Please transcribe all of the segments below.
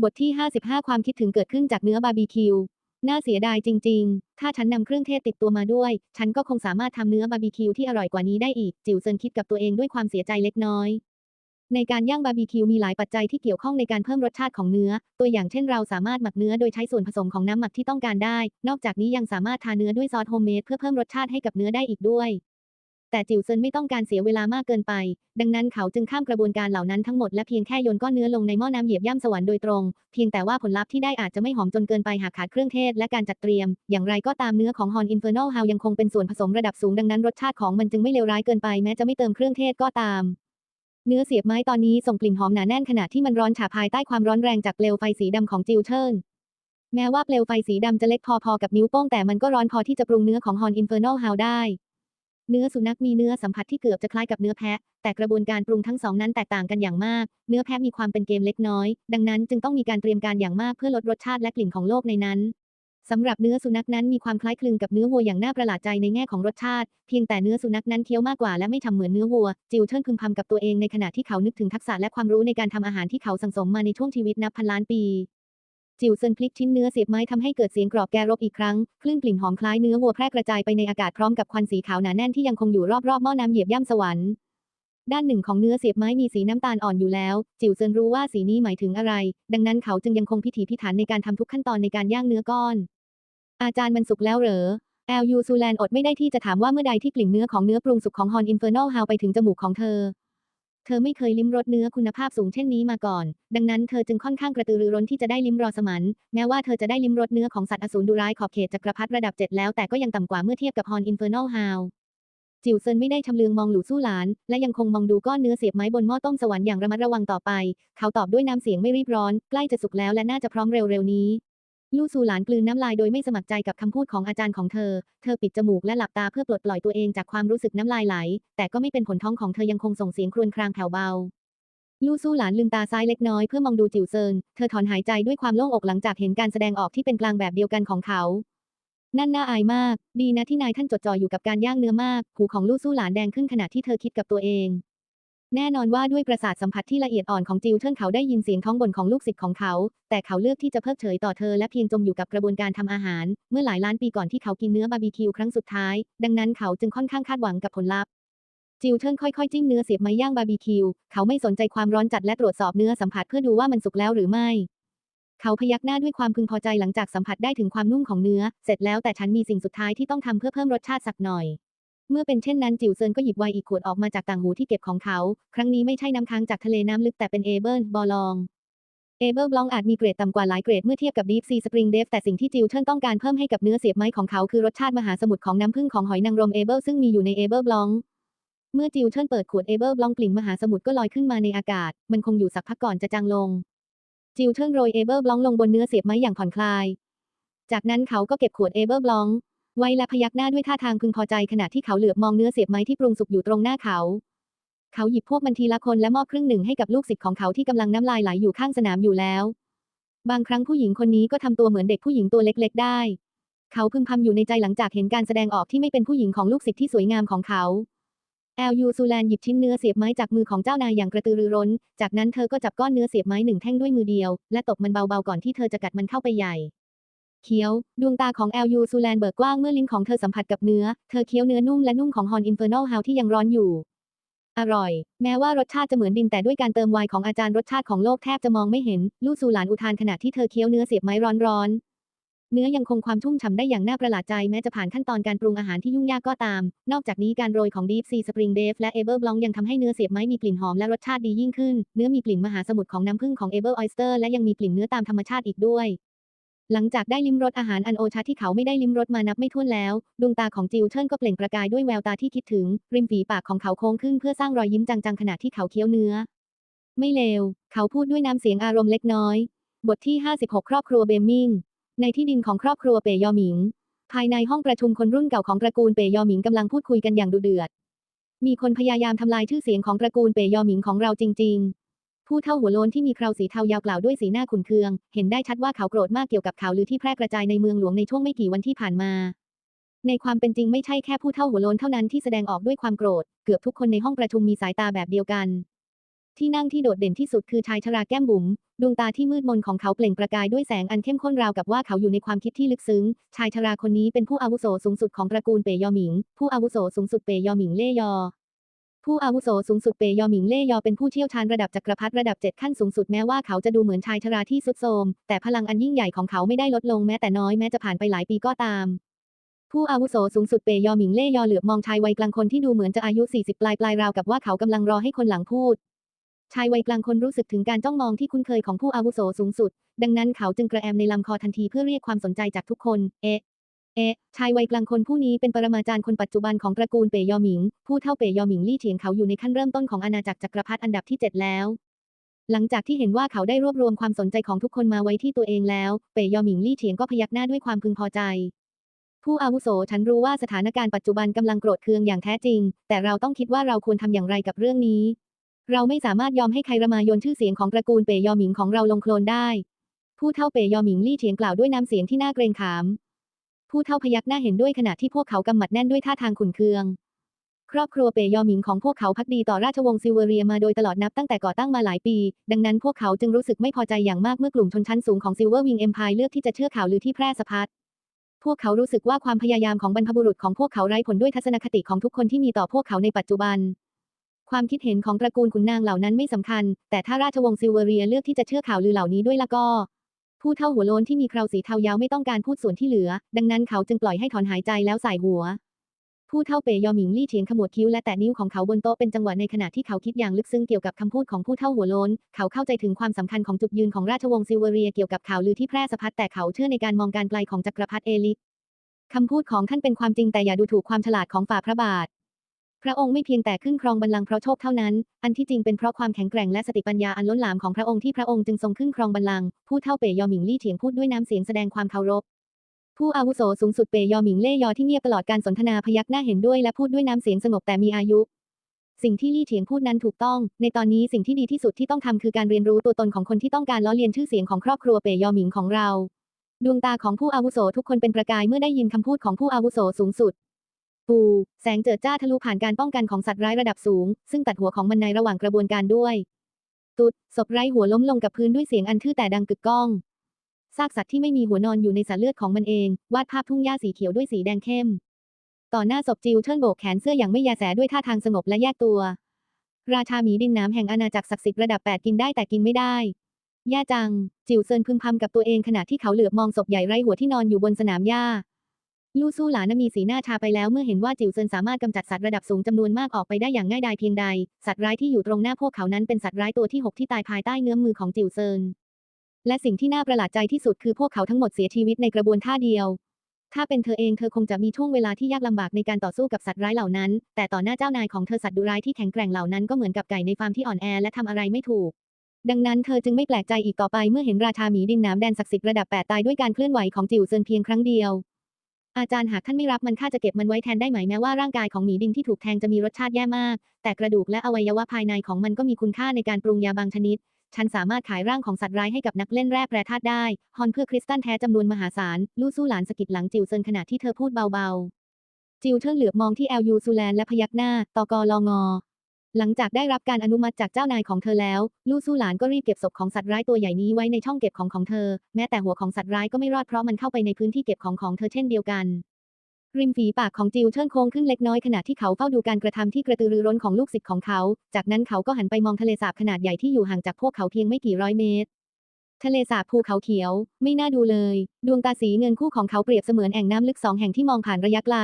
บทที่ 55 ความคิดถึงเกิดขึ้นจากเนื้อบาร์บีคิว น่าเสียดายจริง ๆ ถ้าฉันนำเครื่องเทศติดตัวมาด้วย ฉันก็คงสามารถทำเนื้อบาร์บีคิวที่อร่อยกว่านี้ได้อีก จิวเซินคิดกับตัวเองด้วยความเสียใจเล็กน้อย ในการย่างบาร์บีคิวมีหลายปัจจัยที่เกี่ยวข้องในการเพิ่มรสชาติของเนื้อ ตัวอย่างเช่นเราสามารถหมักเนื้อโดยใช้ส่วนผสมของน้ำหมักที่ต้องการได้ นอกจากนี้ยังสามารถทาเนื้อด้วยซอสโฮมเมดเพื่อเพิ่มรสชาติให้กับเนื้อได้อีกด้วย แต่จิวเซินไม่ต้องการเสียเวลามากเกินไป ดังนั้นเขาจึงข้ามกระบวนการเหล่านั้นทั้งหมดและเพียงแค่โยนก้อนเนื้อลงในหม้อน้ำเหยียบย่ำสวรรค์โดยตรง เพียงแต่ว่าผลลัพธ์ที่ได้อาจจะไม่หอมจนเกินไปหากขาดเครื่องเทศและการจัดเตรียม อย่างไรก็ตามเนื้อของ Horn Infernal Hound ยังคงเป็นส่วนผสมระดับสูงดังนั้นรสชาติของมันจึงไม่เลวร้ายเกินไปแม้จะไม่เติมเครื่องเทศก็ตามเนื้อเสียบไม้ตอนนี้ส่งกลิ่นหอมหนาแน่นขณะที่มันร้อนฉาภายใต้ความร้อนแรงจากเปลวไฟสีดำของจิวเทิร์นแม้ว่าเปลวไฟสีดำจะเล็กพอๆกับนิ้วโป้งแต่มันก็ร้อนพอที่จะปรุงเนื้อของ Horn Infernal Hound ได้ เนื้อสุนัขมีเนื้อสัมผัสที่เกือบจะคล้ายกับเนื้อแพะ แต่กระบวนการปรุงทั้งสองนั้นแตกต่างกันอย่างมาก เนื้อแพะมีความเป็นเกมเล็กน้อย ดังนั้นจึงต้องมีการเตรียมการอย่างมากเพื่อลดรสชาติและกลิ่นของโลกในนั้นสำหรับเนื้อสุนัขนั้นมีความคล้ายคลึงกับเนื้อวัวอย่างน่าประหลาดใจในแง่ของรสชาติ เพียงแต่เนื้อสุนัขนั้นเคี้ยวมากกว่าและไม่ทำเหมือนเนื้อวัว จิวเทิร์นพึมพำกับตัวเองในขณะที่เขานึกถึงทักษะและความรู้ในการทำอาหารที่เขาสั่งสมมาในช่วงชีวิตนับพันล้านปี จิวเซินพลิกชิ้นเนื้อเสียบไม้ทำให้เกิดเสียงกรอบแกรบอีกครั้ง คลื่นกลิ่นหอมคล้ายเนื้อวัวแพร่กระจายไปในอากาศพร้อมกับควันสีขาวหนาแน่นที่ยังคงอยู่รอบๆหม้อน้ำเหยียบย่ำสวรรค์ด้านหนึ่งของเนื้อเสียบไม้มีสีน้ำตาลอ่อนอยู่แล้ว จิ๋วเซินรู้ว่าสีนี้หมายถึงอะไร ดังนั้นเขาจึงยังคงพิถีพิถันในการทำทุกขั้นตอนในการย่างเนื้อก้อน อาจารย์มันสุกแล้วเหรอ แอลยูซูแลนอดไม่ได้ที่จะถามว่าเมื่อใดที่กลิ่นเนื้อของเนื้อปรุงสุกของฮอนอินเฟอร์นอลฮาวไปถึงจมูกของเธอ เธอไม่เคยลิ้มรสเนื้อคุณภาพสูงเช่นนี้มาก่อน ดังนั้นเธอจึงค่อนข้างกระตือรือร้นที่จะได้ลิ้มรอสมันแม้ว่าเธอจะได้ลิ้มรสเนื้อของสัตว์อสูรดุร้ายขอบเขตจักรพรรดิระดับ 7 แล้วแต่ก็ยังต่ำกว่าเมื่อเทียบกับฮอนอินเฟอร์นอลฮาวจิวเซินไม่ได้ชำเลืองมองหลู่สู้หลาน และยังคงมองดูก้อนเนื้อเสียบไม้บนหม้อต้มสวรรค์อย่างระมัดระวังต่อไป เขาตอบด้วยน้ำเสียงไม่รีบร้อน ใกล้จะสุกแล้วและน่าจะพร้อมเร็วๆนี้ ลู่ซูหลานกลืนน้ำลายโดยไม่สมัครใจกับคำพูดของอาจารย์ของเธอ เธอปิดจมูกและหลับตาเพื่อปลดปล่อยตัวเองจากความรู้สึกน้ำลายไหล แต่ก็ไม่เป็นผลท้องของเธอยังคงส่งเสียงครวญครางแผ่วเบา ลู่สู้หลานลืมตาซ้ายเล็กน้อยเพื่อมองดูจิ๋วเซิน เธอถอนหายใจด้วยความโล่งอกหลังจากเห็นการแสดงออกที่เป็นกลางแบบเดียวกันของเขา นั่นน่าอายมาก ดีนะที่นายท่านจดจ่ออยู่กับการย่างเนื้อมาก หูของลู่สู้หลานแดงขึ้นขณะที่เธอคิดกับตัวเอง แน่นอนว่าด้วยประสาทสัมผัสที่ละเอียดอ่อนของจิวเทิร์นเขาได้ยินเสียงท้องบ่นของลูกศิษย์ของเขา แต่เขาเลือกที่จะเพิกเฉยต่อเธอและเพียงจมอยู่กับกระบวนการทำอาหาร เมื่อหลายล้านปีก่อนที่เขากินเนื้อบาร์บีคิวครั้งสุดท้าย ดังนั้นเขาจึงค่อนข้างคาดหวังกับผลลัพธ์จิวเทิร์นค่อยๆจิ้มเนื้อเสียบไม้ย่างบาร์บีคิว เขาไม่สนใจความร้อนจัดและตรวจสอบเนื้อสัมผัสเพื่อดูว่ามันสุกแล้วหรือไม่ เขาพยักหน้าด้วยความพึงพอใจหลังจากสัมผัสได้ถึงความนุ่มของเนื้อ เสร็จแล้วแต่ฉันมีสิ่งสุดท้ายที่ต้องทำเพื่อเพิ่มรสชาติสักหน่อย เมื่อเป็นเช่นนั้นจิวเซินก็หยิบไวน์อีกขวดออกมาจากต่างหูที่เก็บของเขา ครั้งนี้ไม่ใช่น้ำค้างจากทะเลน้ำลึกแต่เป็นเอเบิลบอลองเอเบิลบลองอาจมีเกรดต่ำกว่าหลายเกรดเมื่อเทียบกับดีฟซีสปริงเดฟแต่สิ่งที่จิวเทิร์นต้องการเพิ่มให้กับเนื้อเสียบไม้ของเขาคือรสชาติมหาสมุทรของน้ำผึ้งของหอยนางรมเอเบิลซึ่งมีอยู่ในเอเบิลบลองเมื่อจิวเทิร์นเปิดขวดเอเบิลบลองกลิ่นมหาสมุทรก็ลอยขึ้นมาในอากาศ มันคงอยู่สักพักก่อนจะจางลง จิวเทิร์นโรยเอเบิลบลองลงบนเนื้อเสียบไม้อย่างผ่อนคลาย จากนั้นเขาก็เก็บขวดเอเบิลบลอง ไว้และพยักหน้าด้วยท่าทางพึงพอใจขณะที่เขาเหลือบมองเนื้อเสียบไม้ที่ปรุงสุกอยู่ตรงหน้าเขา เขาหยิบพวกมันทีละคนและมอบครึ่งหนึ่งให้กับลูกศิษย์ของเขาที่กำลังน้ำลายไหลอยู่ข้างสนามอยู่แล้ว บางครั้งผู้หญิงคนนี้ก็ทำตัวเหมือนเด็กผู้หญิงตัวเล็ก ๆ ได้ เขาพึมพำอยู่ในใจหลังจากเห็นการแสดงออกที่ไม่เป็นผู้หญิงของลูกศิษย์ที่สวยงามของเขาแอลยูซูแลนหยิบชิ้นเนื้อเสียบไม้จากมือของเจ้านายอย่างกระตือรือร้น จากนั้นเธอก็จับก้อนเนื้อเสียบไม้หนึ่งแท่งด้วยมือเดียว และตบมันเบาๆก่อนที่เธอจะกัดมันเข้าไปใหญ่ เคี้ยว ดวงตาของแอลยูซูแลนเบิกกว้างเมื่อลิ้นของเธอสัมผัสกับเนื้อ เธอเคี้ยวเนื้อนุ่มและนุ่มของฮอนอินเฟอร์นอลเฮาที่ยังร้อนอยู่ อร่อย แม้ว่ารสชาติจะเหมือนดินแต่ด้วยการเติมไวน์ของอาจารย์รสชาติของโลกแทบจะมองไม่เห็น ลู่ซูหลานอุทานขณะที่เธอเคี้ยวเนื้อเสียบไม้ร้อนๆ เนื้อยังคงความชุ่มฉ่ำได้อย่างน่าประหลาดใจแม้จะผ่านขั้นตอนการปรุงอาหารที่ยุ่งยากก็ตาม นอกจากนี้การโรยของ Deep Sea Spring Beef และ Able Blanc ยังทำให้เนื้อเสียบไม้มีกลิ่นหอมและรสชาติดียิ่งขึ้น เนื้อมีกลิ่นมหาสมุทรของน้ำผึ้งของ Able Oyster และยังมีกลิ่นเนื้อตามธรรมชาติอีกด้วย หลังจากได้ลิ้มรสอาหารอันโอชะที่เขาไม่ได้ลิ้มรสมานับไม่ถ้วนแล้ว ดวงตาของจิวเทิร์นก็เปล่งประกายด้วยแววตาที่คิดถึง ริมฝีปากของเขาโค้งขึ้นเพื่อสร้างรอยยิ้มจังๆขณะที่เขาเคี้ยวเนื้อ ไม่เลว เขาพูดด้วยน้ำเสียงอารมณ์เล็กน้อย บทที่ 56 ครอบครัวเบมมิงในที่ดินของครอบครัวเปยอหมิง ภายในห้องประชุมคนรุ่นเก่าของตระกูลเปยอหมิงกำลังพูดคุยกันอย่างดุเดือด มีคนพยายามทำลายชื่อเสียงของตระกูลเปยอหมิงของเราจริง ๆ ผู้เท่าหัวโลนที่มีเคราสีเทายาวกล่าวด้วยสีหน้าขุ่นเคือง เห็นได้ชัดว่าเขาโกรธมากเกี่ยวกับข่าวลือที่แพร่กระจายในเมืองหลวงในช่วงไม่กี่วันที่ผ่านมา ในความเป็นจริงไม่ใช่แค่ผู้เท่าหัวโลนเท่านั้นที่แสดงออกด้วยความโกรธ เกือบทุกคนในห้องประชุมมีสายตาแบบเดียวกัน ที่นั่งที่โดดเด่นที่สุดคือชายชราแก้มบุ๋มดวงตาที่มืดมนของเขาเปล่งประกายด้วยแสงอันเข้มข้นราวกับว่าเขาอยู่ในความคิดที่ลึกซึ้ง ชายชราคนนี้เป็นผู้อาวุโสสูงสุดของตระกูลเปยยอหมิง ผู้อาวุโสสูงสุดเปยยอหมิงเล่ยอ ผู้อาวุโสสูงสุดเปยยอหมิงเล่ยอเป็นผู้เชี่ยวชาญระดับจักรพรรดิระดับเจ็ดขั้นสูงสุดแม้ว่าเขาจะดูเหมือนชายชราที่สุดโทรมแต่พลังอันยิ่งใหญ่ของเขาไม่ได้ลดลงแม้แต่น้อยแม้จะผ่านไปหลายปีก็ตาม ผู้อาวุโสสูงสุดเปยยอหมิงเล่ยอเหลือบมองชายวัยกลางคนที่ดูเหมือนจะอายุ 40 ปลายปลายราวกับว่าเขากำลังรอให้คนหลังพูด ชายวัยกลางคนรู้สึกถึงการจ้องมองที่คุ้นเคยของผู้อาวุโสสูงสุด ดังนั้นเขาจึงกระแอมในลำคอทันทีเพื่อเรียกความสนใจจากทุกคน เอ๊ะ เอ ชายวัยกลางคนผู้นี้เป็นปรมาจารย์คนปัจจุบันของตระกูลเปยยอหมิง ผู้เท่าเปยยอหมิงลี่เฉียงเขาอยู่ในขั้นเริ่มต้นของอาณาจักรจักรพรรดิอันดับที่ 7 แล้ว หลังจากที่เห็นว่าเขาได้รวบรวมความสนใจของทุกคนมาไว้ที่ตัวเองแล้ว เปยยอหมิงลี่เฉียงก็พยักหน้าด้วยความพึงพอใจ ผู้อาวุโสฉันรู้ว่าสถานการณ์ปัจจุบันกำลังโกรธเคืองอย่างแท้จริง แต่เราต้องคิดว่าเราควรทำอย่างไรกับเรื่องนี้ เราไม่สามารถยอมให้ใครระมายนชื่อเสียงของตระกูลเปยยอหมิงของเราลงโคลนได้ ผู้เท่าเปยยอหมิงลี่เฉียงกล่าวด้วยน้ำเสียงที่น่าเกรงขาม ผู้เท่าพยักหน้าเห็นด้วยขณะที่พวกเขากำหมัดแน่นด้วยท่าทางขุนเคือง ครอบครัวเปยยอหมิงของพวกเขาพักดีต่อราชวงศ์ซิเวเรียมาโดยตลอดนับตั้งแต่ก่อตั้งมาหลายปี ดังนั้นพวกเขาจึงรู้สึกไม่พอใจอย่างมากเมื่อกลุ่มชนชั้นสูงของซิเวอร์วิงเอ็มพายเลือกที่จะเชื่อข่าวลือที่แพร่สะพัดพวกเขารู้สึกว่าความพยายามของบรรพบุรุษของพวกเขาไร้ผลด้วยทัศนคติของทุกคนที่มีต่อพวกเขาในปัจจุบัน ความคิดเห็นของตระกูลขุนนางเหล่านั้นไม่สำคัญ แต่ถ้าราชวงศ์ซิลเวเรียเลือกที่จะเชื่อข่าวลือเหล่านี้ด้วยละก็ ผู้เท่าหัวโลนที่มีเคราสีเทายาวไม่ต้องการพูดส่วนที่เหลือ ดังนั้นเขาจึงปล่อยให้ถอนหายใจแล้วสายหัว ผู้เท่าเปยยอหมิงลี่เฉียงขมวดคิ้วและแตะนิ้วของเขาบนโต๊ะเป็นจังหวะในขณะที่เขาคิดอย่างลึกซึ้งเกี่ยวกับคำพูดของผู้เท่าหัวโลนเขาเข้าใจถึงความสำคัญของจุดยืนของราชวงศ์ซิลเวเรียเกี่ยวกับข่าวลือที่แพร่สะพัดแต่เขาเชื่อในการมองการไกลของจักรพรรดิเอลิกคำพูดของท่านเป็นความจริงแต่อย่าดูถูกความฉลาดของฝ่าพระบาท พระองค์ไม่เพียงแต่ขึ้นครองบัลลังก์เพราะโชคเท่านั้น อันที่จริงเป็นเพราะความแข็งแกร่งและสติปัญญาอันล้นหลามของพระองค์ที่พระองค์จึงทรงขึ้นครองบัลลังก์ ผู้เท่าเปยยอหมิงลี่เถียงพูดด้วยน้ำเสียงแสดงความเคารพ ผู้อาวุโสสูงสุดเปยยอหมิงเล่ยอที่เงียบตลอดการสนทนาพยักหน้าเห็นด้วยและพูดด้วยน้ำเสียงสงบแต่มีอายุ สิ่งที่ลี่เถียงพูดนั้นถูกต้อง ในตอนนี้สิ่งที่ดีที่สุดที่ต้องทำคือการเรียนรู้ตัวตนของคนที่ต้องการล้อเลียนชื่อเสียงของครอบครัวเปยยอหมิงของเรา ดวงตาของผู้อาวุโสทุกคนเป็นประกายเมื่อได้ยินคำพูดของผู้อาวุโสสูงสุด ปูแสงเจิดจ้าทะลุผ่านการป้องกันของสัตว์ร้ายระดับสูง ซึ่งตัดหัวของมันในระหว่างกระบวนการด้วย ตุดศพไร้หัวล้มลงกับพื้นด้วยเสียงอันทื่อแต่ดังกึกก้องซากสัตว์ที่ไม่มีหัวนอนอยู่ในสายเลือดของมันเอง วาดภาพทุ่งหญ้าสีเขียวด้วยสีแดงเข้ม ต่อหน้าศพจิวเทิร์นโบกแขนเสื้ออย่างไม่ยาแสด้วยท่าทางสงบและแยกตัว ราชาหมีดินน้ำแห่งอาณาจักรศักดิ์สิทธิ์ระดับ8กินได้แต่กินไม่ได้แย่จัง จิวเซินพึมพำกับตัวเองขณะที่เขาเหลือบมองศพใหญ่ไร้หัวที่นอนอยู่บนสนามหญ้า ลู่สู้หลานมีสีหน้าชาไปแล้วเมื่อเห็นว่าจิวเซินสามารถกำจัดสัตว์ระดับสูงจำนวนมากออกไปได้อย่างง่ายดายเพียงใด สัตว์ร้ายที่อยู่ตรงหน้าพวกเขานั้นเป็นสัตว์ร้ายตัวที่หกที่ตายภายใต้เงื้อมมือของจิวเซิน และสิ่งที่น่าประหลาดใจที่สุดคือพวกเขาทั้งหมดเสียชีวิตในกระบวนท่าเดียว ถ้าเป็นเธอเองเธอคงจะมีช่วงเวลาที่ยากลำบากในการต่อสู้กับสัตว์ร้ายเหล่านั้น แต่ต่อหน้าเจ้านายของเธอสัตว์ดุร้ายที่แข็งแกร่งเหล่านั้นก็เหมือนกับไก่ในฟาร์มที่อ่อนแอและทำอะไรไม่ถูกดังนั้นเธอจึงไม่แปลกใจอีกต่อไปเมื่อเห็นราชาหมีดินน้ำแดนศักดิ์สิทธิ์ระดับแปดตายด้วยการเคลื่อนไหวของจิวเซินเพียงครั้งเดียว อาจารย์หากท่านไม่รับมันข้าจะเก็บมันไว้แทนได้ไหมแม้ว่าร่างกายของหมีดินที่ถูกแทงจะมีรสชาติแย่มาก แต่กระดูกและอวัยวะภายในของมันก็มีคุณค่าในการปรุงยาบางชนิด ฉันสามารถขายร่างของสัตว์ร้ายให้กับนักเล่นแร่แปรธาตุได้ ฮอนเพื่อคริสตัลแท้จำนวนมหาศาล ลู่สู้หลานสกิดหลังจิวเซินขณะที่เธอพูดเบาๆ จิวเทิงเหลือบมองที่แอลยูซูแลนและพยักหน้าตกลงอ หลังจากได้รับการอนุมัติจากเจ้านายของเธอแล้ว ลู่สู้หลานก็รีบเก็บศพของสัตว์ร้ายตัวใหญ่นี้ไว้ในช่องเก็บของของเธอ แม้แต่หัวของสัตว์ร้ายก็ไม่รอดเพราะมันเข้าไปในพื้นที่เก็บของของเธอเช่นเดียวกันริมฝีปากของจิวเทิร์นโค้งขึ้นเล็กน้อยขณะที่เขาเฝ้าดูการกระทำที่กระตือรือร้นของลูกศิษย์ของเขา จากนั้นเขาก็หันไปมองทะเลสาบขนาดใหญ่ที่อยู่ห่างจากพวกเขาเพียงไม่กี่ร้อยเมตร ทะเลสาบภูเขาเขียว ไม่น่าดูเลย ดวงตาสีเงินคู่ของเขาเปรียบเสมือนแอ่งน้ำลึกสองแห่งที่มองผ่านระยะไกล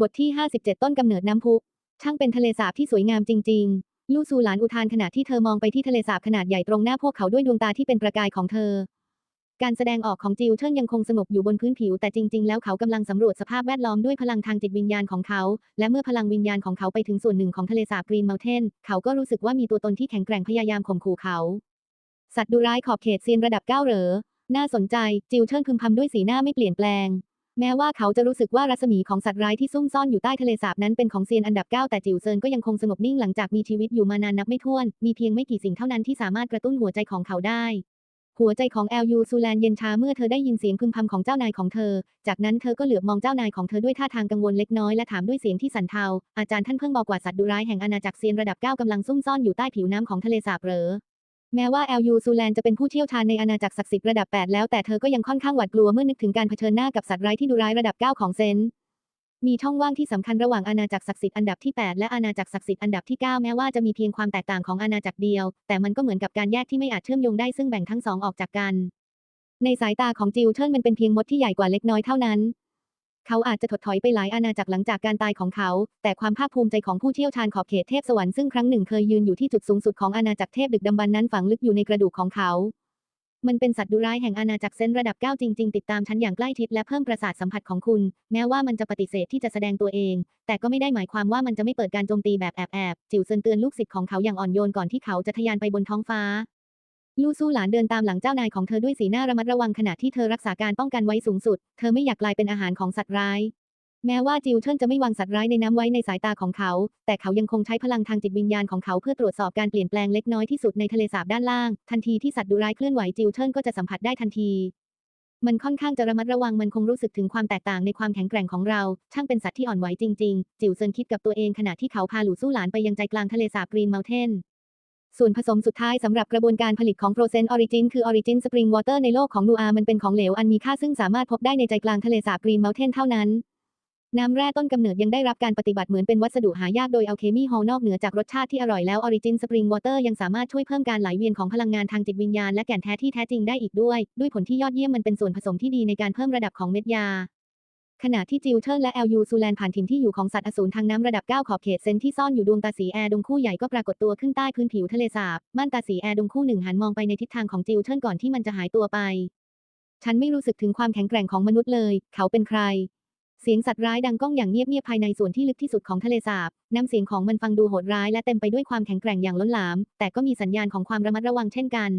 บทที่ 57 ต้นกำเนิดน้ำพุ ช่างเป็นทะเลสาบที่สวยงามจริง ๆ ลู่ซูหลานอุทานขณะที่เธอมองไปที่ทะเลสาบขนาดใหญ่ตรงหน้าพวกเขาด้วยดวงตาที่เป็นประกายของเธอ การแสดงออกของจิวเทิร์นยังคงสงบอยู่บนพื้นผิว แต่จริง ๆ แล้วเขากำลังสำรวจสภาพแวดล้อมด้วยพลังทางจิตวิญญาณของเขา และเมื่อพลังวิญญาณของเขาไปถึงส่วนหนึ่งของทะเลสาบกรีนเมลเทนเขาก็รู้สึกว่ามีตัวตนที่แข็งแกร่งพยายามข่มขู่เขา สัตว์ดุร้ายขอบเขตเซียนระดับเก้าเหรอน่าสนใจ จิวเทิร์นพึมพำด้วยสีหน้าไม่เปลี่ยนแปลง แม้ว่าเขาจะรู้สึกว่ารัศมีของสัตว์ร้ายที่ซุ่มซ่อนอยู่ใต้ทะเลสาบนั้นเป็นของเซียนอันดับ 9 แต่จิ๋วเซินก็ยังคงสงบนิ่งหลังจากมีชีวิตอยู่มานานนับไม่ถ้วน มีเพียงไม่กี่สิ่งเท่านั้นที่สามารถกระตุ้นหัวใจของเขาได้ หัวใจของแอลยูซูแลนเย็นชาเมื่อเธอได้ยินเสียงพึมพำของเจ้านายของเธอ จากนั้นเธอก็เหลือบมองเจ้านายของเธอด้วยท่าทางกังวลเล็กน้อยและถามด้วยเสียงที่สั่นเทา อาจารย์ท่านเพิ่งบอกว่าสัตว์ดุร้ายแห่งอาณาจักรเซียนระดับ9กำลังซุ่มซ่อนอยู่ใต้ผิวน้ำของทะเลสาบเหรอ แม้ว่าแอลยูซูแลนจะเป็นผู้เชี่ยวชาญในอาณาจักรศักดิ์สิทธิ์ระดับ 8 แล้วแต่เธอก็ยังค่อนข้างหวาดกลัวเมื่อนึกถึงการเผชิญหน้ากับสัตว์ร้ายที่ดุร้ายระดับ 9 ของเซนมีช่องว่างที่สำคัญระหว่างอาณาจักรศักดิ์สิทธิ์อันดับที่ 8 และอาณาจักรศักดิ์สิทธิ์อันดับที่ 9 แม้ว่าจะมีเพียงความแตกต่างของอาณาจักรเดียว แต่มันก็เหมือนกับการแยกที่ไม่อาจเชื่อมโยงได้ซึ่งแบ่งทั้งสองออกจากกัน ในสายตาของจิลเทิร์นมันเป็นเพียงมดที่ใหญ่กว่าเล็กน้อยเท่านั้น เขาอาจจะถดถอยไปหลายอาณาจักรหลังจากการตายของเขา แต่ความภาคภูมิใจของผู้เชี่ยวชาญขอบเขตเทพสวรรค์ซึ่งครั้งหนึ่งเคยยืนอยู่ที่จุดสูงสุดของอาณาจักรเทพดึกดำบรรนั้นฝังลึกอยู่ในกระดูกของเขา มันเป็นสัตว์ดุร้ายแห่งอาณาจักรเซนระดับ9จริง ๆ ติดตามฉันอย่างใกล้ชิดและเพิ่มประสาทสัมผัสของคุณ แม้ว่ามันจะปฏิเสธที่จะแสดงตัวเอง แต่ก็ไม่ได้หมายความว่ามันจะไม่เปิดการโจมตีแบบแอบๆจิ๋วเซินเตือนลูกศิษย์ของเขาอย่างอ่อนโยนก่อนที่เขาจะทะยานไปบนท้องฟ้า ลู่สู้หลานเดินตามหลังเจ้านายของเธอด้วยสีหน้าระมัดระวังขณะที่เธอรักษาการป้องกันไว้สูงสุด เธอไม่อยากกลายเป็นอาหารของสัตว์ร้าย แม้ว่าจิวเทิร์นจะไม่วางสัตว์ร้ายในน้ำไว้ในสายตาของเขา แต่เขายังคงใช้พลังทางจิตวิญญาณของเขาเพื่อตรวจสอบการเปลี่ยนแปลงเล็กน้อยที่สุดในทะเลสาบด้านล่าง ทันทีที่สัตว์ดุร้ายเคลื่อนไหวจิวเทิร์นก็จะสัมผัสได้ทันทีมันค่อนข้างจะระมัดระวังมันคงรู้สึกถึงความแตกต่างในความแข็งแกร่งของเรา ช่างเป็นสัตว์ที่อ่อนไหวจริง ๆ จิวเซินคิดกับตัวเองขณะที่เขาพาหลู่สู้หลานไปยังใจกลางทะเลสาบกรีนเมลเทน ส่วนผสมสุดท้ายสำหรับกระบวนการผลิตของ Frozen Origin คือ Origin Spring Water ในโลกของนูอามันเป็นของเหลวอันมีค่าซึ่งสามารถพบได้ในใจกลางทะเลสาบกรีนเมลเทนเท่านั้น น้ำแร่ต้นกำเนิดยังได้รับการปฏิบัติเหมือนเป็นวัสดุหายากโดยเอัลเคมีฮอลนอกเหนือจากรสชาติที่อร่อยแล้ว Origin Spring Water ยังสามารถช่วยเพิ่มการไหลเวียนของพลังงานทางจิตวิญญาณและแก่นแท้ที่แท้จริงได้อีกด้วย ด้วยผลที่ยอดเยี่ยมมันเป็นส่วนผสมที่ดีในการเพิ่มระดับของเม็ดยา ขณะที่จิลเทิร์นและแอลยูซูแลนผ่านถิ่นที่อยู่ของสัตว์อสูรทางน้ำระดับ 9 ขอบเขตเซนที่ซ่อนอยู่ดวงตาสีแอร์ดงคู่ใหญ่ก็ปรากฏตัวขึ้นใต้พื้นผิวทะเลสาบม่านตาสีแอร์ดงคู่หนึ่งหันมองไปในทิศทางของจิลเทิร์นก่อนที่มันจะหายตัวไป ฉันไม่รู้สึกถึงความแข็งแกร่งของมนุษย์เลย เขาเป็นใคร เสียงสัตว์ร้ายดังก้องอย่างเงียบๆภายในส่วนที่ลึกที่สุดของทะเลสาบน้ำเสียงของมันฟังดูโหดร้ายและเต็มไปด้วยความแข็งแกร่งอย่างล้นหลาม แต่ก็มีสัญญาณของความระมัดระวังเช่นกัน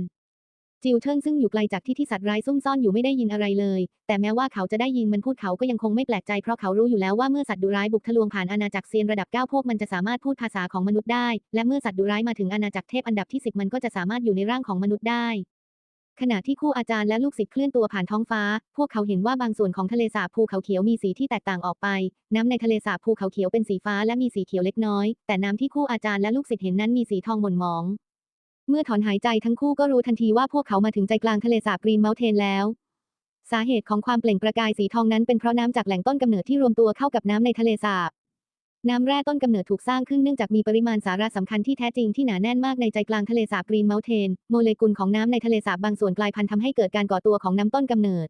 จิลเทิร์นซึ่งอยู่ไกลจากที่ที่สัตว์ร้ายซุ่มซ่อนอยู่ไม่ได้ยินอะไรเลย แต่แม้ว่าเขาจะได้ยินมันพูดเขาก็ยังคงไม่แปลกใจเพราะเขารู้อยู่แล้วว่าเมื่อสัตว์ดุร้ายบุกทะลวงผ่านอาณาจักรเซียนระดับ 9 พวกมันจะสามารถพูดภาษาของมนุษย์ได้ และเมื่อสัตว์ดุร้ายมาถึงอาณาจักรเทพอันดับที่ 10 มันก็จะสามารถอยู่ในร่างของมนุษย์ได้ขณะที่คู่อาจารย์และลูกศิษย์เคลื่อนตัวผ่านท้องฟ้า พวกเขาเห็นว่าบางส่วนของทะเลสาบภูเขาเขียวมีสีที่แตกต่างออกไป น้ำในทะเลสาบภูเขาเขียวเป็นสีฟ้าและมีสีเขียวเล็กน้อย แต่น้ำที่คู่อาจารย์และลูกศิษย์เห็นนั้นมีสีทองหม่นหมอง เมื่อถอนหายใจทั้งคู่ก็รู้ทันทีว่าพวกเขามาถึงใจกลางทะเลสาบกรีนเมลเทนแล้ว สาเหตุของความเปล่งประกายสีทองนั้นเป็นเพราะน้ำจากแหล่งต้นกำเนิดที่รวมตัวเข้ากับน้ำในทะเลสาบน้ำแร่ต้นกำเนิดถูกสร้างขึ้นเนื่องจากมีปริมาณสาระสำคัญที่แท้จริงที่หนาแน่นมากในใจกลางทะเลสาบกรีนเมลเทน โมเลกุลของน้ำในทะเลสาบบางส่วนกลายพันธุ์ทำให้เกิดการก่อตัวของน้ำต้นกำเนิด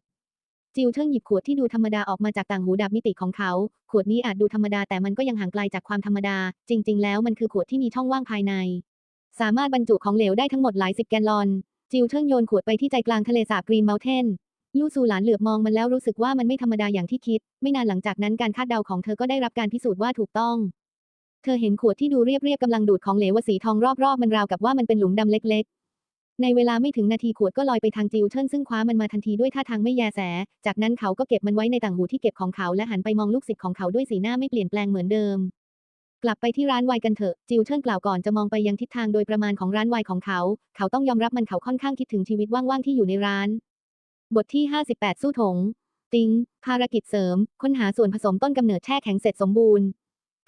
จิวเทิงหยิบขวดที่ดูธรรมดาออกมาจากต่างหูดับมิติของเขา ขวดนี้อาจดูธรรมดาแต่มันก็ยังห่างไกลจากความธรรมดา จริง ๆ แล้วมันคือขวดที่มีช่องว่างภายใน สามารถบรรจุของเหลวได้ทั้งหมดหลายสิบแกลลอน จิวเทิงโยนขวดไปที่ใจกลางทะเลสาบกรีนเมลเทนลู่ซูหลานเหลือบมองมันแล้วรู้สึกว่ามันไม่ธรรมดาอย่างที่คิด ไม่นานหลังจากนั้นการคาดเดาของเธอก็ได้รับการพิสูจน์ว่าถูกต้อง เธอเห็นขวดที่ดูเรียบๆกำลังดูดของเหลวสีทองรอบๆมันราวกับว่ามันเป็นหลุมดำเล็กๆ ในเวลาไม่ถึงนาทีขวดก็ลอยไปทางจิวเทิร์นซึ่งคว้ามันมาทันทีด้วยท่าทางไม่แยแส จากนั้นเขาก็เก็บมันไว้ในต่างหูที่เก็บของเขาและหันไปมองลูกศิษย์ของเขาด้วยสีหน้าไม่เปลี่ยนแปลงเหมือนเดิม กลับไปที่ร้านไวน์กันเถอะ จิวเทิร์นกล่าวก่อนจะมองไปยังทิศทางโดยประมาณของร้านไวน์ของเขา เขาต้องยอมรับมันเขาค่อนข้างคิดถึงชีวิตว่างๆที่อยู่ในร้าน บทที่ 58 สู้ถง ติง ภารกิจเสริม ค้นหาส่วนผสมต้นกำเนิดแช่แข็งเสร็จสมบูรณ์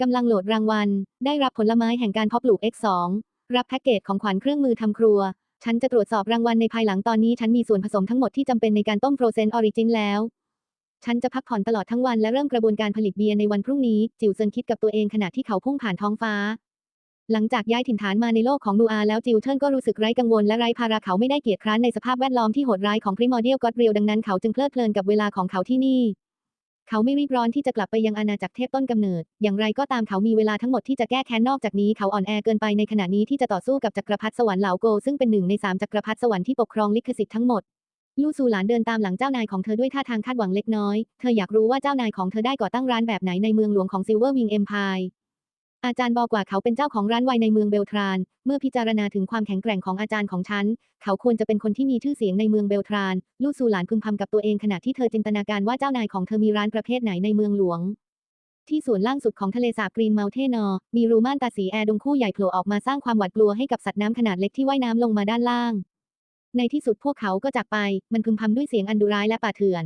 กำลังโหลดรางวัล ได้รับผลไม้แห่งการเพาะปลูก X2 รับแพ็กเกจของขวัญเครื่องมือทำครัว ฉันจะตรวจสอบรางวัลในภายหลังตอนนี้ ฉันมีส่วนผสมทั้งหมดที่จำเป็นในการต้มโปรเซนออริจินแล้ว ฉันจะพักผ่อนตลอดทั้งวันและเริ่มกระบวนการผลิตเบียร์ในวันพรุ่งนี้ จิวเซินคิดกับตัวเองขณะที่เขาพุ่งผ่านท้องฟ้า หลังจากย้ายถิ่นฐานมาในโลกของนูอาแล้วจิวเทิร์นก็รู้สึกไร้กังวลและไร้ภาระเขาไม่ได้เกียจคร้านในสภาพแวดล้อมที่โหดร้ายของพริมอร์เดียลก็อดเรียวดังนั้นเขาจึงเพลิดเพลินกับเวลาของเขาที่นี่ เขาไม่รีบร้อนที่จะกลับไปยังอาณาจักรเทพต้นกำเนิด อย่างไรก็ตามเขามีเวลาทั้งหมดที่จะแก้แค้นนอกจากนี้เขาอ่อนแอเกินไปในขณะนี้ที่จะต่อสู้กับจักรพรรดิสวรรค์เหลาโก ซึ่งเป็นหนึ่งในสามจักรพรรดิสวรรค์ที่ปกครองลิขสิทธิ์ทั้งหมด ลู่ซูหลานเดินตามหลังเจ้านายของเธอด้วยท่าทางคาดหวังเล็กน้อย เธออยากรู้ว่าเจ้านายของเธอได้ก่อตั้งร้านแบบไหนในเมืองหลวงของซิลเวอร์วิงเอ็มพายอาจารย์บอกว่าเขาเป็นเจ้าของร้านไวน์ในเมืองเบลทราน เมื่อพิจารณาถึงความแข็งแกร่งของอาจารย์ของฉัน เขาควรจะเป็นคนที่มีชื่อเสียงในเมืองเบลทราน ลู่ซูหลานพึมพำกับตัวเองขณะที่เธอจินตนาการว่าเจ้านายของเธอมีร้านประเภทไหนในเมืองหลวง ที่ส่วนล่างสุดของทะเลสาบกรีนเมลเทนอ มีรูม่านตาสีแอร์ดงคู่ใหญ่โผล่ออกมาสร้างความหวาดกลัวให้กับสัตว์น้ำขนาดเล็กที่ว่ายน้ำลงมาด้านล่าง ในที่สุดพวกเขาก็จากไป มันพึมพำด้วยเสียงอันดุร้ายและป่าเถื่อน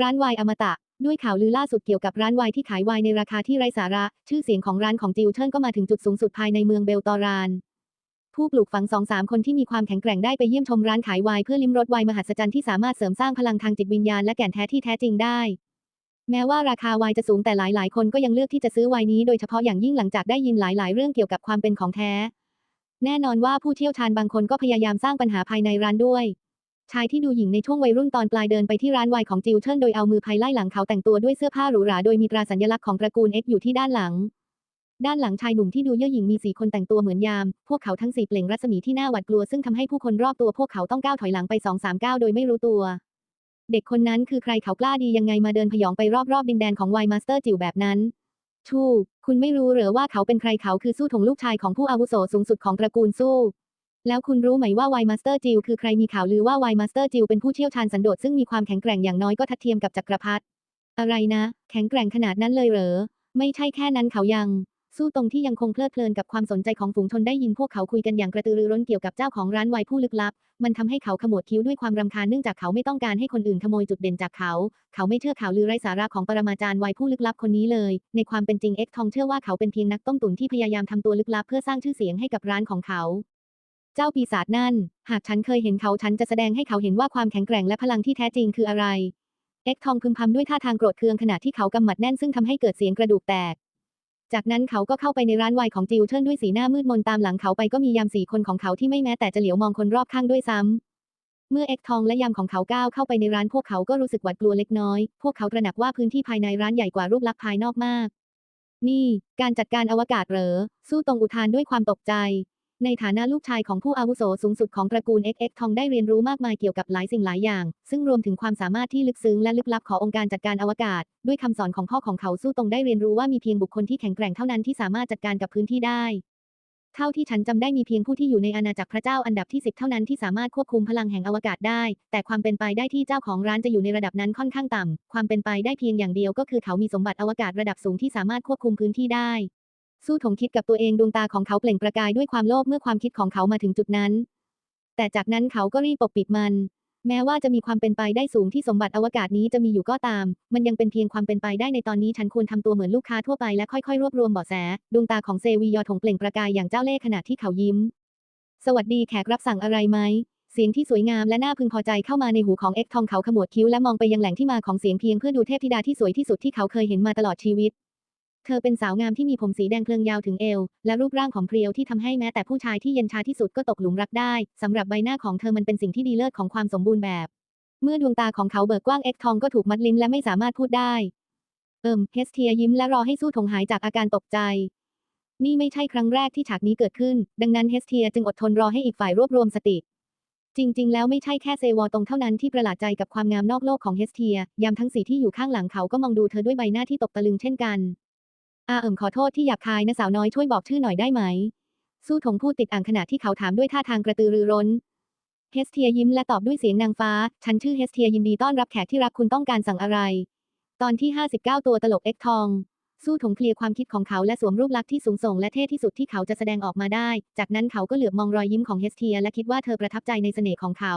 ร้านไวน์อมตะ ด้วยข่าวลือล่าสุดเกี่ยวกับร้านไวน์ที่ขายไวน์ในราคาที่ไร้สาระ ชื่อเสียงของร้านของจิวเทิร์นก็มาถึงจุดสูงสุดภายในเมืองเบลตอราน ผู้ปลูกฝังสองสามคนที่มีความแข็งแกร่งได้ไปเยี่ยมชมร้านขายไวน์เพื่อลิ้มรสไวน์มหัศจรรย์ที่สามารถเสริมสร้างพลังทางจิตวิญญาณและแก่นแท้ที่แท้จริงได้แม้ว่าราคาไวน์จะสูงแต่หลายๆ คนก็ยังเลือกที่จะซื้อไวน์นี้โดยเฉพาะอย่างยิ่งหลังจากได้ยินหลาย ๆ เรื่องเกี่ยวกับความเป็นของแท้ แน่นอนว่าผู้เชี่ยวชาญบางคนก็พยายามสร้างปัญหาภายในร้านด้วย ชายที่ดูหญิงในช่วงวัยรุ่นตอนปลายเดินไปที่ร้านไวน์ของจิวเทิร์นโดยเอามือภายไล่หลังเขาแต่งตัวด้วยเสื้อผ้าหรูหราโดยมีตราสัญลักษณ์ของตระกูล X อยู่ที่ด้านหลัง ด้านหลังชายหนุ่มที่ดูเย่อหยิ่งมีสี่คนแต่งตัวเหมือนยาม พวกเขาทั้งสี่เปล่งรัศมีที่น่าหวาดกลัวซึ่งทำให้ผู้คนรอบตัวพวกเขาต้องก้าวถอยหลังไปสองสามก้าวโดยไม่รู้ตัว เด็กคนนั้นคือใครเขากล้าดียังไงมาเดินพยองไปรอบๆดินแดนของไวน์มาสเตอร์จิ๋วแบบนั้น ชู่ คุณไม่รู้เหรอว่าเขาเป็นใครเขาคือสู้ถงลูกชายของผู้อาวุโสสูงสุดของตระกูลสู้ แล้วคุณรู้ไหมว่าไวมาสเตอร์จิวคือใครมีข่าวลือว่าไวมาสเตอร์จิวเป็นผู้เชี่ยวชาญสันโดษซึ่งมีความแข็งแกร่งอย่างน้อยก็ทัดเทียมกับจักรพรรดิอะไรนะ แข็งแกร่งขนาดนั้นเลยเหรอ ไม่ใช่แค่นั้นเขายัง สู้ตรงที่ยังคงเพลิดเพลินกับความสนใจของฝูงชนได้ยินพวกเขาคุยกันอย่างกระตือรือร้นเกี่ยวกับเจ้าของร้านไวน์ผู้ลึกลับ มันทำให้เขาขมวดคิ้วด้วยความรำคาญเนื่องจากเขาไม่ต้องการให้คนอื่นขโมยจุดเด่นจากเขา เขาไม่เชื่อข่าวลือไร้สาระของปรมาจารย์ไวน์ผู้ลึกลับคนนี้เลย ในความเป็นจริงเอ็กทองเชื่อว่าเขาเป็นเพียงนักต้มตุ๋นที่พยายามทำตัวลึกลับเพื่อสร้างชื่อเสียงให้กับร้านของเขาเจ้าปีศาจนั่น หากฉันเคยเห็นเขาฉันจะแสดงให้เขาเห็นว่าความแข็งแกร่งและพลังที่แท้จริงคืออะไร เอ็กทองพึมพำด้วยท่าทางโกรธเคืองขณะที่เขากำหมัดแน่นซึ่งทำให้เกิดเสียงกระดูกแตก จากนั้นเขาก็เข้าไปในร้านไวน์ของจิวเทิร์นด้วยสีหน้ามืดมนตามหลังเขาไปก็มียามสี่คนของเขาที่ไม่แม้แต่จะเหลียวมองคนรอบข้างด้วยซ้ำ เมื่อเอ็กทองและยามของเขาก้าวเข้าไปในร้านพวกเขาก็รู้สึกหวาดกลัวเล็กน้อย พวกเขาตระหนักว่าพื้นที่ภายในร้านใหญ่กว่ารูปลักษณ์ภายนอกมาก นี่ การจัดการอวกาศเหรอ สู้ตรงอุทานด้วยความตกใจ ในฐานะลูกชายของผู้อาวุโสสูงสุดของตระกูล XX ทองได้เรียนรู้มากมายเกี่ยวกับหลายสิ่งหลายอย่าง ซึ่งรวมถึงความสามารถที่ลึกซึ้งและลึกลับขององค์การจัดการอวกาศ ด้วยคำสอนของพ่อของเขาสู้ตรงได้เรียนรู้ว่ามีเพียงบุคคลที่แข็งแกร่งเท่านั้นที่สามารถจัดการกับพื้นที่ได้เท่าที่ฉันจำได้มีเพียงผู้ที่อยู่ในอาณาจักรพระเจ้าอันดับที่ 10 เท่านั้นที่สามารถควบคุมพลังแห่งอวกาศได้ แต่ความเป็นไปได้ที่เจ้าของร้านจะอยู่ในระดับนั้นค่อนข้างต่ำความเป็นไปได้เพียงอย่างเดียวก็คือเขามีสมบัติอวกาศระดับสูงที่สามารถควบคุมพื้นที่ได้ สู้ถงคิดกับตัวเองดวงตาของเขาเปล่งประกายด้วยความโลภเมื่อความคิดของเขามาถึงจุดนั้น แต่จากนั้นเขาก็รีบปกปิดมัน แม้ว่าจะมีความเป็นไปได้สูงที่สมบัติอวกาศนี้จะมีอยู่ก็ตาม มันยังเป็นเพียงความเป็นไปได้ในตอนนี้ฉันควรทำตัวเหมือนลูกค้าทั่วไปและค่อยๆ รวบรวมเบาะแส ดวงตาของเซวียอถงเปล่งประกายอย่างเจ้าเล่ห์ขณะที่เขายิ้ม สวัสดีแขกรับสั่งอะไรไหมเสียงที่สวยงามและน่าพึงพอใจเข้ามาในหูของเอ็กทองเขาขมวดคิ้วและมองไปยังแหล่งที่มาของเสียงเพียงเพื่อดูเทพธิดาที่สวยที่สุดที่เขาเคยเห็นมาตลอดชีวิต เธอเป็นสาวงามที่มีผมสีแดงเพลิงยาวถึงเอว และรูปร่างของเพรียวที่ทำให้แม้แต่ผู้ชายที่เย็นชาที่สุดก็ตกหลุมรักได้สำหรับใบหน้าของเธอมันเป็นสิ่งที่ดีเลิศของความสมบูรณ์แบบ เมื่อดวงตาของเขาเบิกกว้างเอ็กทองก็ถูกมัดลิ้นและไม่สามารถพูดได้ เอิมเฮสเทียยิ้มและรอให้สู้ถงหายจากอาการตกใจ นี่ไม่ใช่ครั้งแรกที่ฉากนี้เกิดขึ้น ดังนั้นเฮสเทียจึงอดทนรอให้อีกฝ่ายรวบรวมสติจริง ๆ แล้วไม่ใช่แค่เซวอตรงเท่านั้นที่ประหลาดใจกับความงามนอกโลกของเฮสเทีย ยามทั้งสี่ที่อยู่ข้างหลังเขาก็มองดูเธอด้วยใบหน้าที่ตกตะลึงเช่นกัน อาเอิมขอโทษที่หยาบคายนะสาวน้อยช่วยบอกชื่อหน่อยได้ไหม สู้ถงพูดติดอ่างขณะที่เขาถามด้วยท่าทางกระตือรือร้น เฮสเทียยิ้มและตอบด้วยเสียงนางฟ้า ฉันชื่อเฮสเทียยินดีต้อนรับแขกที่รักคุณต้องการสั่งอะไร ตอนที่ 59 ตัวตลกเอ็กทอง สู้ถงเคลียร์ความคิดของเขาและสวมรูปลักษณ์ที่สูงส่งและเท่ที่สุดที่เขาจะแสดงออกมาได้ จากนั้นเขาก็เหลือบมองรอยยิ้มของเฮสเทียและคิดว่าเธอประทับใจในเสน่ห์ของเขา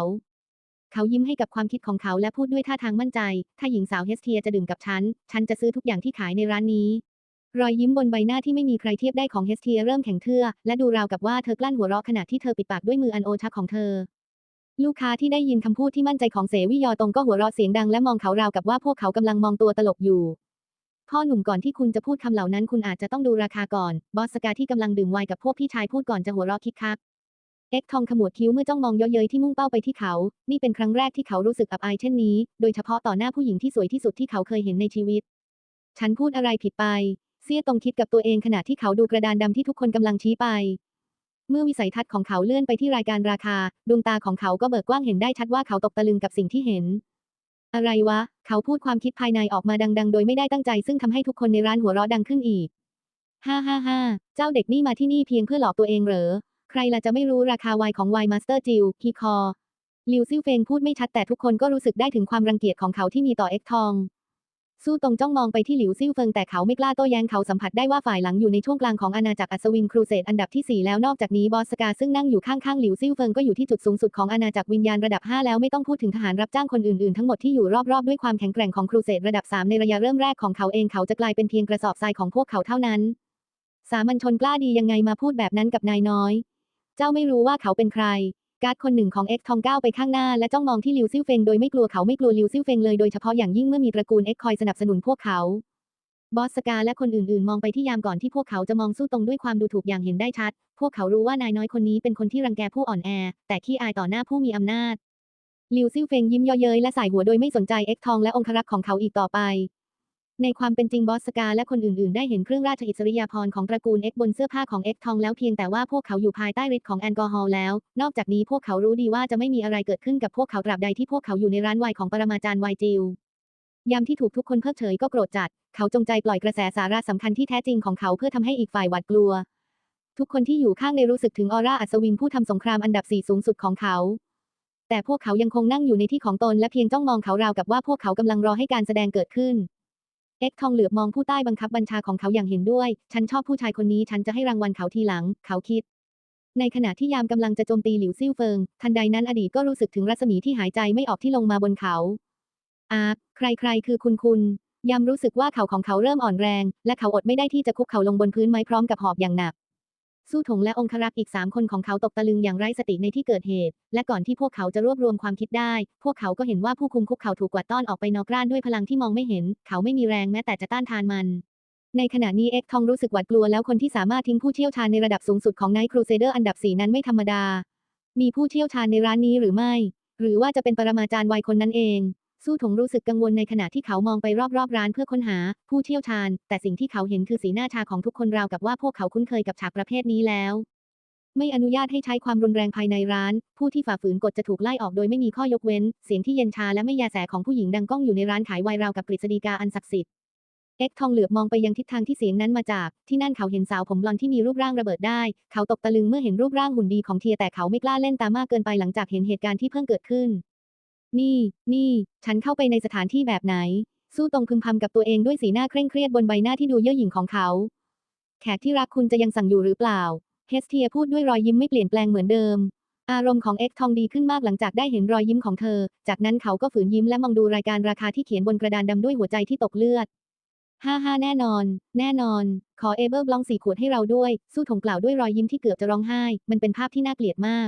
เขายิ้มให้กับความคิดของเขาและพูดด้วยท่าทางมั่นใจ ถ้าหญิงสาวเฮสเทียจะดื่มกับฉัน ฉันจะซื้อทุกอย่างที่ขายในร้านนี้ รอยยิ้มบนใบหน้าที่ไม่มีใครเทียบได้ของเฮสเทียเริ่มแข็งเทื่อและดูราวกับว่าเธอกลั้นหัวเราะขณะที่เธอปิดปากด้วยมืออันโอชะของเธอ ลูกค้าที่ได้ยินคำพูดที่มั่นใจของเสวิยอตรงก็หัวเราะเสียงดังและมองเขาราวกับว่าพวกเขากำลังมองตัวตลกอยู่ พ่อหนุ่มก่อนที่คุณจะพูดคำเหล่านั้นคุณอาจจะต้องดูราคาก่อน บอสสกาที่กำลังดื่มไวน์กับพวกพี่ชายพูดก่อนจะหัวเราะคิกคักเอ็กทองขมวดคิ้วเมื่อจ้องมองเย้ยเย้ยที่มุ่งเป้าไปที่เขา นี่เป็นครั้งแรกที่เขารู้สึกอับอายเช่นนี้ โดยเฉพาะต่อหน้าผู้หญิงที่สวยที่สุดที่เขาเคยเห็นในชีวิต ฉันพูดอะไรผิดไป เซี่ยตรงคิดกับตัวเองขณะที่เขาดูกระดานดำที่ทุกคนกำลังชี้ไป เมื่อวิสัยทัศน์ของเขาเลื่อนไปที่รายการราคา ดวงตาของเขาก็เบิกกว้างเห็นได้ชัดว่าเขาตกตะลึงกับสิ่งที่เห็น อะไรวะ เขาพูดความคิดภายในออกมาดัง ๆ โดยไม่ได้ตั้งใจ ซึ่งทำให้ทุกคนในร้านหัวเราะดังขึ้นอีก ฮ่าฮ่าฮ่าเจ้าเด็กนี่มาที่นี่เพียงเพื่อหลอกตัวเองเหรอ ใครล่ะจะไม่รู้ราคาไวน์ของไวน์มาสเตอร์จิลฮีคอลิวซิ่วเฟงพูดไม่ชัดแต่ทุกคนก็รู้สึกได้ถึงความรังเกียจของเขาที่มีต่อเอ็กทอง สู้ตรงจ้องมองไปที่หลิวซิ่วเฟิงแต่เขาไม่กล้าโต้แย้งเขาสัมผัสได้ว่าฝ่ายหลังอยู่ในช่วงกลางของอาณาจักรอัศวินครูเสดอันดับที่ 4 แล้วนอกจากนี้บอสกาซึ่งนั่งอยู่ข้างๆหลิวซิ่วเฟิงก็อยู่ที่จุดสูงสุดของอาณาจักรวิญญาณระดับ 5 แล้วไม่ต้องพูดถึงทหารรับจ้างคนอื่นๆทั้งหมดที่อยู่รอบๆด้วยความแข็งแกร่งของครูเสดระดับ 3 ในระยะเริ่มแรกของเขาเองเขาจะกลายเป็นเพียงกระสอบทรายของพวกเขาเท่านั้น สามัญชนกล้าดียังไงมาพูดแบบนั้นกับนายน้อย เจ้าไม่รู้ว่าเขาเป็นใคร การ์ดคนหนึ่งของเอ็กทองก้าวไปข้างหน้าและจ้องมองที่ลิวซิ่วเฟงโดยไม่กลัวเขาไม่กลัวลิวซิ่วเฟงเลยโดยเฉพาะอย่างยิ่งเมื่อมีตระกูลเอ็กคอยสนับสนุนพวกเขาบอสสกาและคนอื่นๆ มองไปที่ยามก่อนที่พวกเขาจะมองสู้ตรงด้วยความดูถูกอย่างเห็นได้ชัด พวกเขารู้ว่านายน้อยคนนี้เป็นคนที่รังแกผู้อ่อนแอ แต่ขี้อายต่อหน้าผู้มีอำนาจลิวซิ่วเฟงยิ้มเย่อเย้ยและสายหัวโดยไม่สนใจเอ็กทองและองครักษ์ของเขาอีกต่อไป ในความเป็นจริงบอสสกาและคนอื่น ๆ ได้เห็นเครื่องราชอิสริยาภรณ์ของตระกูลเอ็กบนเสื้อผ้าของเอ็กทองแล้วเพียงแต่ว่าพวกเขาอยู่ภายใต้ฤทธิ์ของแอลกอฮอล์แล้ว นอกจากนี้พวกเขารู้ดีว่าจะไม่มีอะไรเกิดขึ้นกับพวกเขาตราบใดที่พวกเขาอยู่ในร้านไวน์ของปรมาจารย์ไวจิวยามที่ถูกทุกคนเพิกเฉยก็โกรธจัด เขาจงใจปล่อยกระแสสาระสำคัญที่แท้จริงของเขาเพื่อทำให้อีกฝ่ายหวาดกลัว ทุกคนที่อยู่ข้างในรู้สึกถึงออร่าอัศวินผู้ทำสงครามอันดับสี่สูงสุดของเขาแต่พวกเขายังคงนั่งอยู่ในที่ของตนและเพียงจ้องมองเขาราวกับว่าพวกเขากำลังรอให้การแสดงเกิดขึ้น เอ็กทองเหลือบมองผู้ใต้บังคับบัญชาของเขาอย่างเห็นด้วย ฉันชอบผู้ชายคนนี้ ฉันจะให้รางวัลเขาทีหลัง เขาคิด ในขณะที่ยามกำลังจะโจมตีหลิวซิ่วเฟิง ทันใดนั้นอดีตก็รู้สึกถึงรัศมีที่หายใจไม่ออกที่ลงมาบนเขา อาใครๆ คือคุณคุณ ยามรู้สึกว่าเข่าของเขาเริ่มอ่อนแรง และเขาอดไม่ได้ที่จะคุกเข่าลงบนพื้นไม้พร้อมกับหอบอย่างหนัก สู้ถงและองครักษ์อีกสามคนของเขาตกตะลึงอย่างไร้สติในที่เกิดเหตุ และก่อนที่พวกเขาจะรวบรวมความคิดได้ พวกเขาก็เห็นว่าผู้คุมคุกเขาถูกกวาดต้อนออกไปนอกร้านด้วยพลังที่มองไม่เห็น เขาไม่มีแรงแม้แต่จะต้านทานมัน ในขณะนี้เอ็กทองรู้สึกหวาดกลัวแล้วคนที่สามารถทิ้งผู้เชี่ยวชาญในระดับสูงสุดของไนท์ครูเซเดอร์อันดับสี่นั้นไม่ธรรมดา มีผู้เชี่ยวชาญในร้านนี้หรือไม่ หรือว่าจะเป็นปรมาจารย์วัยคนนั้นเอง สู้ถงรู้สึกกังวลในขณะที่เขามองไปรอบๆร้านเพื่อค้นหา ผู้เชี่ยวชาญ แต่สิ่งที่เขาเห็นคือสีหน้าชาของทุกคนราวกับว่าพวกเขาคุ้นเคยกับฉากประเภทนี้แล้ว ไม่อนุญาตให้ใช้ความรุนแรงภายในร้าน ผู้ที่ฝ่าฝืนกฎจะถูกไล่ออกโดยไม่มีข้อยกเว้น เสียงที่เย็นชาและไม่ยาแสของผู้หญิงดังก้องอยู่ในร้านขายไวน์ราวกับกฤษฎีกาอันศักดิ์สิทธิ์เอ็กทองเหลือบมองไปยังทิศทางที่เสียงนั้นมาจาก ที่นั่นเขาเห็นสาวผมบลอนที่มีรูปร่างระเบิดได้ เขาตกตะลึงเมื่อเห็นรูปร่างหุ่นดีของเทียแต่เขาไม่กล้าเล่นตามากเกินไปหลังจากเห็นเหตุการณ์ที่เพิ่งเกิดขึ้น นี่ นี่ ฉันเข้าไปในสถานที่แบบไหน สู้ตรงพึมพำกับตัวเองด้วยสีหน้าเคร่งเครียดบนใบหน้าที่ดูเย่อหยิ่งของเขา แขกที่รักคุณจะยังสั่งอยู่หรือเปล่า เฮสเทียพูดด้วยรอยยิ้มไม่เปลี่ยนแปลงเหมือนเดิม อารมณ์ของเอ็กทองดีขึ้นมากหลังจากได้เห็นรอยยิ้มของเธอ จากนั้นเขาก็ฝืนยิ้มและมองดูรายการราคาที่เขียนบนกระดานดำด้วยหัวใจที่ตกเลือดห้าห้าแน่นอน แน่นอน ขอเอเบอร์บลองสี่ขวดให้เราด้วย สู้ถงกล่าวด้วยรอยยิ้มที่เกือบจะร้องไห้ มันเป็นภาพที่น่าเกลียดมาก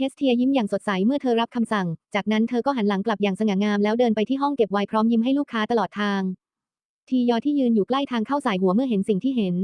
เฮสเทียยิ้มอย่างสดใสเมื่อเธอรับคำสั่ง จากนั้นเธอก็หันหลังกลับอย่างสง่างามแล้วเดินไปที่ห้องเก็บไวน์พร้อมยิ้มให้ลูกค้าตลอดทาง ทียอที่ยืนอยู่ใกล้ทางเข้าสายหัวเมื่อเห็นสิ่งที่เห็น